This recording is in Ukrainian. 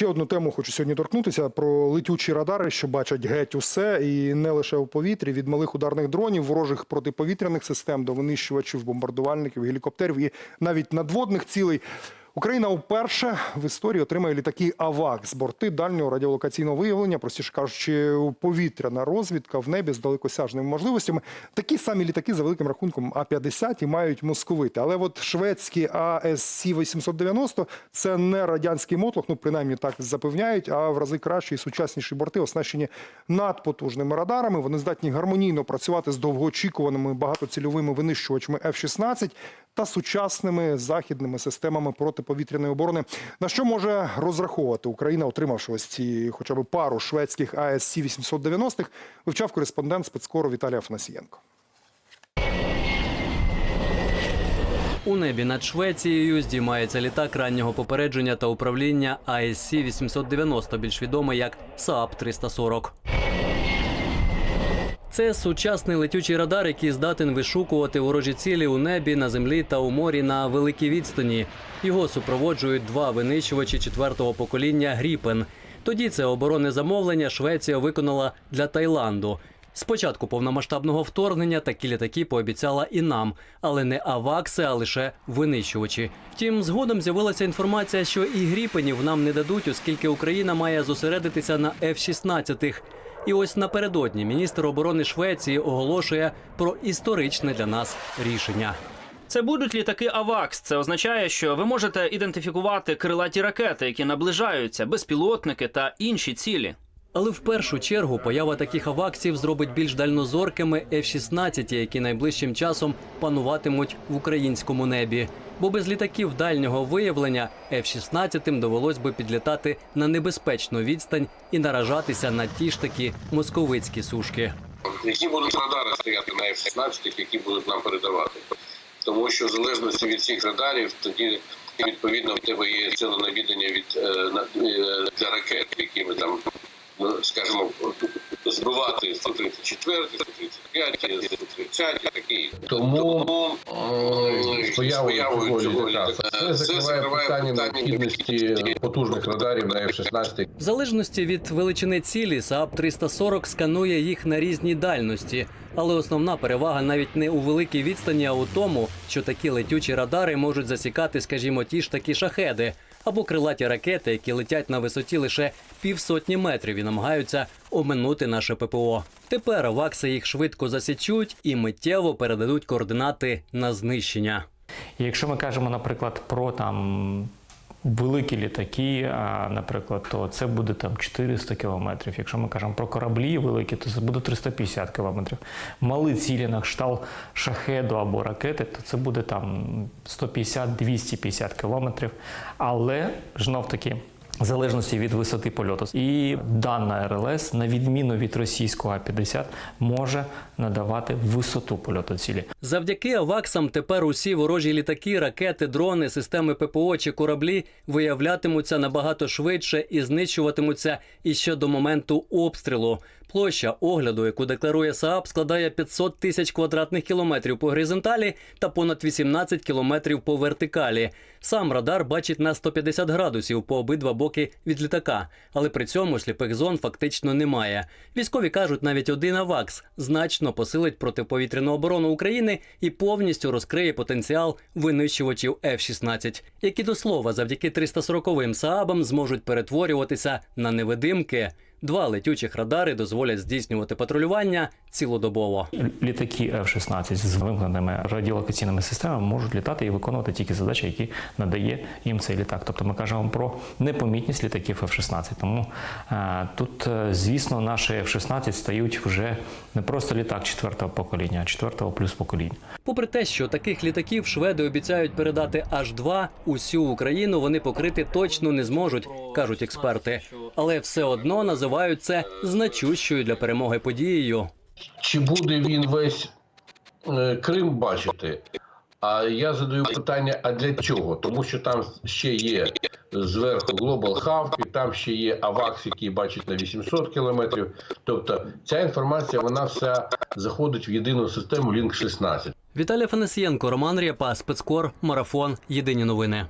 ще одну тему хочу сьогодні торкнутися про летючі радари, що бачать геть усе, і не лише у повітрі від малих ударних дронів, ворожих протиповітряних систем до винищувачів, бомбардувальників, гелікоптерів і навіть надводних цілей. Україна вперше в історії отримає літаки АВАКС, борти дальнього радіолокаційного виявлення, простіше кажучи, повітряна розвідка в небі з далекосяжними можливостями. Такі самі літаки за великим рахунком А-50 і мають московити. Але от шведські АСС 890 це не радянський мотлох, ну принаймні так запевняють, а в рази кращі і сучасніші борти, оснащені надпотужними радарами. Вони здатні гармонійно працювати з довгоочікуваними багатоцільовими винищувачами F-16 та сучасними західними системами протиповітряної оборони. На що може розраховувати Україна, отримавши ось ці хоча б пару шведських АСС 890 вивчав кореспондент спецкору Віталій Афанасієнко. У небі над Швецією здіймається літак раннього попередження та управління ASC 890, більш відомий як Saab 340. Це сучасний летючий радар, який здатен вишукувати ворожі цілі у небі, на землі та у морі на великій відстані. Його супроводжують два винищувачі четвертого покоління Гріпен. Тоді це оборонне замовлення Швеція виконала для Таїланду. Спочатку повномасштабного вторгнення такі літаки пообіцяла і нам, але не авакси, а лише винищувачі. Втім, згодом з'явилася інформація, що і гріпенів нам не дадуть, оскільки Україна має зосередитися на F-16. І ось напередодні міністр оборони Швеції оголошує про історичне для нас рішення. Це будуть літаки АВАКС. Це означає, що ви можете ідентифікувати крилаті ракети, які наближаються, безпілотники та інші цілі. Але в першу чергу поява таких аваксів зробить більш дальнозоркими F-16, які найближчим часом пануватимуть в українському небі. Бо без літаків дальнього виявлення F-16 довелось би підлітати на небезпечну відстань і наражатися на ті ж таки московицькі сушки. які будуть радари стояти на F-16, які будуть нам передавати. Тому що в залежності від цих радарів, тоді відповідно в тебе є ціле навідання від е, е, для ракет, які ми там, скажімо, збивати 134, 135, 130 і такі. Тому е, з появою цього літака це закриває питання необхідності потужних радарів на F-16. В залежності від величини цілі, Saab 340 сканує їх на різні дальності. Але основна перевага навіть не у великій відстані, а у тому, що такі летючі радари можуть засікати, скажімо, ті ж такі шахеди або крилаті ракети, які летять на висоті лише півсотні метрів і намагаються оминути наше ППО. Тепер вакси їх швидко засічуть і миттєво передадуть координати на знищення. Якщо ми кажемо, наприклад, про там великі літаки, а, наприклад, то це буде там 400 кілометрів. Якщо ми кажемо про кораблі великі, то це буде 350 кілометрів. Мали цілі на кшталт шахеду або ракети, то це буде там 150-250 кілометрів. Але знов таки. В залежності від висоти польоту. І дана РЛС, на відміну від російського А-50, може надавати висоту польоту цілі. Завдяки аваксам тепер усі ворожі літаки, ракети, дрони, системи ППО чи кораблі виявлятимуться набагато швидше і знищуватимуться іще до моменту обстрілу. Площа огляду, яку декларує СААП, складає 500 тисяч квадратних кілометрів по горизонталі та понад 18 кілометрів по вертикалі. Сам радар бачить на 150 градусів по обидва боки від літака, але при цьому сліпих зон фактично немає. Військові кажуть, навіть один авакс значно посилить протиповітряну оборону України і повністю розкриє потенціал винищувачів F-16, які до слова завдяки 340-м СААБам зможуть перетворюватися на невидимки. Два летючих радари дозволять здійснювати патрулювання цілодобово. Літаки F-16 з вимкненими радіолокаційними системами можуть літати і виконувати тільки задачі, які надає їм цей літак. Тобто ми кажемо про непомітність літаків F-16. Тому е, тут, е, звісно, наші F-16 стають вже не просто літак четвертого покоління, а четвертого плюс покоління. Попри те, що таких літаків шведи обіцяють передати аж два, усю Україну вони покрити точно не зможуть, кажуть експерти. Але все одно називають це значущою для перемоги подією. Чи буде він весь е, Крим бачити? А я задаю питання: а для чого? Тому що там ще є зверху Global Hub, і там ще є АВАКС, який бачить на 800 кілометрів. Тобто ця інформація вона вся заходить в єдину систему Link 16. Віталій Фанасієнко, Роман Рєпа, спецкор, марафон. Єдині новини.